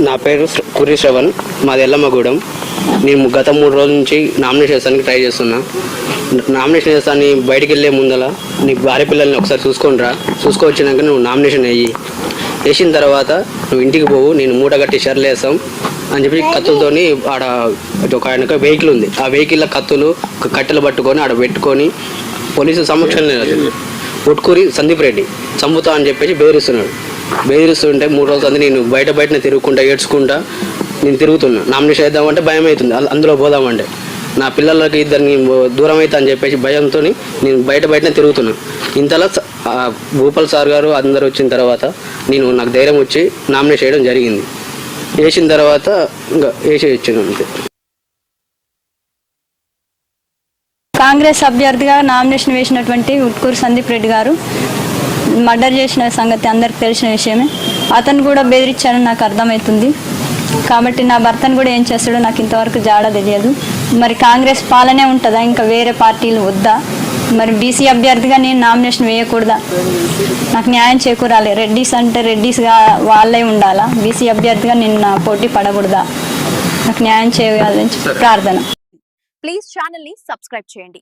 నా పేరు కురి శ్రవణ్ మాది ఎల్లమ్మగూడెం నేను గత మూడు రోజుల నుంచి నామినేషన్ చేస్తానికి ట్రై చేస్తున్నా నామినేషన్ చేస్తాను బయటికి వెళ్ళే ముందల నీ భార్య పిల్లల్ని ఒకసారి చూసుకొని రా చూసుకొచ్చినాక నువ్వు నామినేషన్ అయ్యి వేసిన తర్వాత నువ్వు ఇంటికి పోవు నేను మూట కట్టి షర్లు వేస్తాం అని చెప్పి కత్తులతోని ఆడ ఒక ఆయన వెహికల్ ఉంది ఆ వెహికల్లో కత్తులు కట్టెలు పట్టుకొని ఆడ పెట్టుకొని పోలీసు సమక్షంలో ఉట్కూరి సందీప్ రెడ్డి చంపుతా అని చెప్పేసి బెదిరిస్తున్నాడు బెదిరిస్తుంటే మూడు రోజులు అంతా నేను బయట బయటనే తిరుగుకుంటా ఏడ్చుకుంటా నేను తిరుగుతున్నా. నామినేషన్ వేద్దామంటే భయం అవుతుంది అందులో పోదామంటే. నా పిల్లలకి ఇద్దరిని దూరం అవుతా అని చెప్పేసి భయంతో నేను బయట బయటనే తిరుగుతున్నా. ఇంతలో భూపాల్ సార్ గారు అందరు వచ్చిన తర్వాత నేను నాకు ధైర్యం వచ్చి నామినేషన్ చేయడం జరిగింది. వేసిన తర్వాత ఇంకా వేసి ఇచ్చాను అంతే. కాంగ్రెస్ అభ్యర్థిగా నామినేషన్ వేసినటువంటి ఉట్కూరు సందీప్ రెడ్డి గారు మర్డర్ చేసిన సంగతి అందరికి తెలిసిన విషయమే. అతను కూడా బెదిరించాడని నాకు అర్థమవుతుంది. కాబట్టి నా భర్తను కూడా ఏం చేస్తాడో నాకు ఇంతవరకు జాడ తెలియదు. మరి కాంగ్రెస్ పాలనే ఉంటుందా? ఇంకా వేరే పార్టీలు వద్దా? మరి బీసీ అభ్యర్థిగా నేను నామినేషన్ వేయకూడదా? నాకు న్యాయం చేకూరాలి. రెడ్డిస్ అంటే రెడ్డిస్గా వాళ్ళే ఉండాలా? బీసీ అభ్యర్థిగా నేను నా పోటీ పడకూడదా? నాకు న్యాయం చేయాలని ప్రార్థన. ప్లీజ్ ఛానల్ని సబ్స్క్రైబ్ చేయండి.